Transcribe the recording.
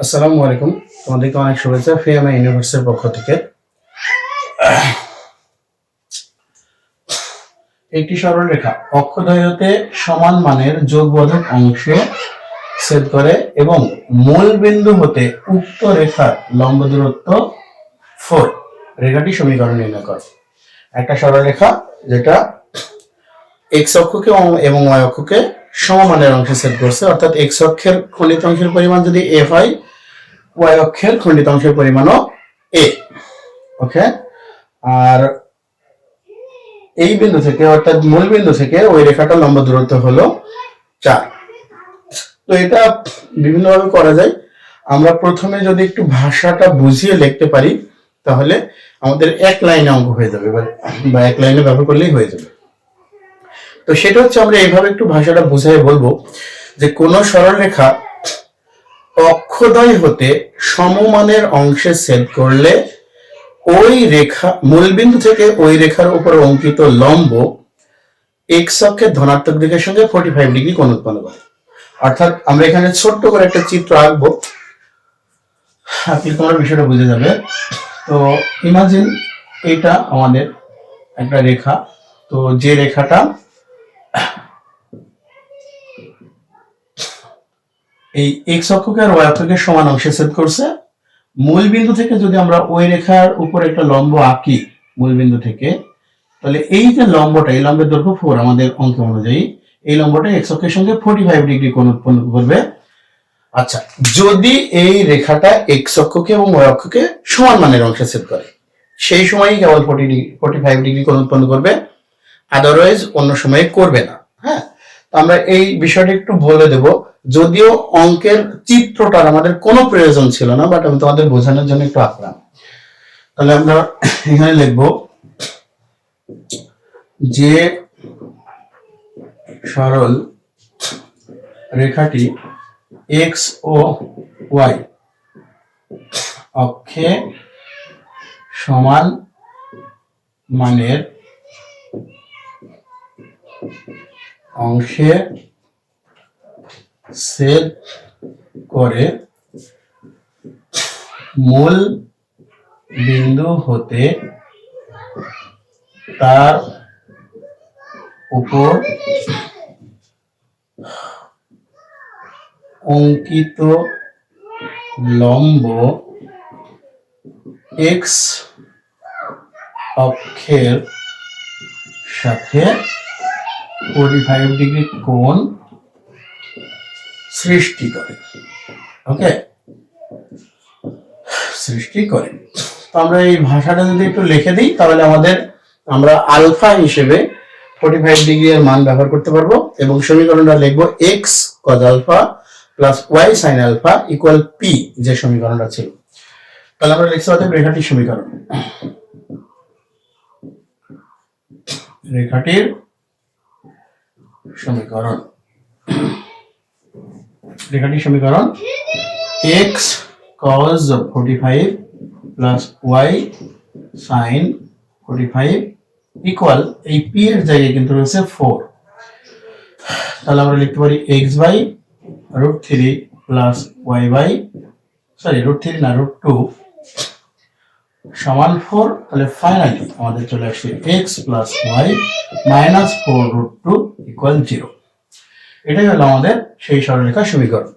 আসসালামু আলাইকুম। তোমাদেরকে অনেক শুভেচ্ছা ফিএমআই ইউনিভার্সিটির পক্ষ থেকে। একটি সরলরেখা অক্ষদ্বয়তে সমান মানের যোগবোধক অংশে ছেদ করে এবং মূল বিন্দু হতে উক্ত রেখার লম্ব দূরত্ব ফোর রেখাটি সমীকরণ নির্ণয় করে। একটা সরলরেখা যেটা এক্স অক্ষকে এবং- ওয়াই অক্ষকে সমমানের অংশে ছেদ করছে, অর্থাৎ এক্স অক্ষের খণ্ডিত অংশের পরিমাণ যদি এফ হয় ওয়াই অক্ষের খণ্ডিত অংশের পরিমাণও এ ওকে আর এই বিন্দু থেকে, অর্থাৎ মূল বিন্দু থেকে ওই রেখাটার লম্ব দূরত্ব হলো চার। তো এটা বিভিন্নভাবে করা যায়। আমরা প্রথমে যদি একটু ভাষাটা বুঝিয়ে লিখতে পারি, তাহলে আমাদের এক লাইনে অঙ্ক হয়ে যাবে বা এক লাইনে ব্যবহার করলেই হয়ে যাবে। তো সেটা হচ্ছে আমরা এইভাবে একটু ভাষাটা বুঝাই বলব যে কোন সরলরেখা অক্ষদয় হতে সমমানের অংশে ছেদ করলে ওই রেখা, মূলবিন্দু থেকে ওই রেখার উপর অঙ্কিত লম্ব এক্স অক্ষের ধনাত্মক দিকের সঙ্গে ফোর্টি ফাইভ ডিগ্রি কোণ উৎপন্ন করে। অর্থাৎ আমরা এখানে ছোট্ট করে একটা চিত্র আঁকবো। আপনি তোমার বিষয়টা বুঝে যাবে। তো ইমাজিন এটা আমাদের একটা রেখা। তো যে রেখাটা এই এক্স অক্ষকে আর ওয়াই অক্ষকে সমান অংশে ছেদ করছে। মূল বিন্দু থেকে যদি আমরা ওই রেখার উপর একটা লম্ব আঁকি মূল বিন্দু থেকে, তাহলে এই যে লম্বটা, এই লম্বের দৈর্ঘ্য ফোর আমাদের অঙ্ক অনুযায়ী, এই লম্বটা এক্স অক্ষের সঙ্গে ফোর্টি ফাইভ ডিগ্রি কোণ উৎপন্ন করবে। আচ্ছা যদি এই রেখাটা এক্স অক্ষকে এবং ওয়াই অক্ষকে সমান মানের অংশে ছেদ করে, সেই সময়ই কেবল forty degree forty five degree কোণ উৎপন্ন করবে। আদারওয়াইজ অন্য সময়ে করবে না। আমরা এই বিষয়টা একটু বলে দেব। যদিও অঙ্কের চিত্রটার আমাদের কোনো প্রয়োজন ছিল না বাট আমি তোমাদের বোঝানোর জন্য একটু আঁকলাম তাহলে আমরা এখানে লিখব যে সরল রেখাটি এক্স ও ওয়াই অক্ষে সমান মানের অংশে ছেদ করে মূল বিন্দু হতে তার উপর অঙ্কিত লম্ব এক্স অক্ষের সাথে ফোর্টি ফাইভ ডিগ্রি কোণ সৃষ্টি করে। ওকে সৃষ্টি করে। তো আমরা এই ভাষাটা যদি একটু লিখে দিই, তাহলে আমাদের আমরা আলফা হিসেবে ফোর্টি ফাইভ ডিগ্রি এর মান ব্যবহার করতে পারব এবং সমীকরণটা লিখব X cos alpha plus Y sine alpha equal P যে সমীকরণটা ছিল। তাহলে আমরা লিখতে পারতাম রেখাটির সমীকরণ। রেখাটির সমীকরণ। রেখাটির সমীকরণ X cos forty five plus Y sine forty five equal এই পি এর জায়গায় কিন্তু রয়েছে ফোর তাহলে আমরা লিখতে পারি X by root three plus Y by sorry root three না রুট টু সমান ফোর তাহলে ফাইনালি আমাদের চলে আসছে X plus Y minus four root two equal zero এটাই হলো আমাদের সেই সরলরেখার সমীকরণ।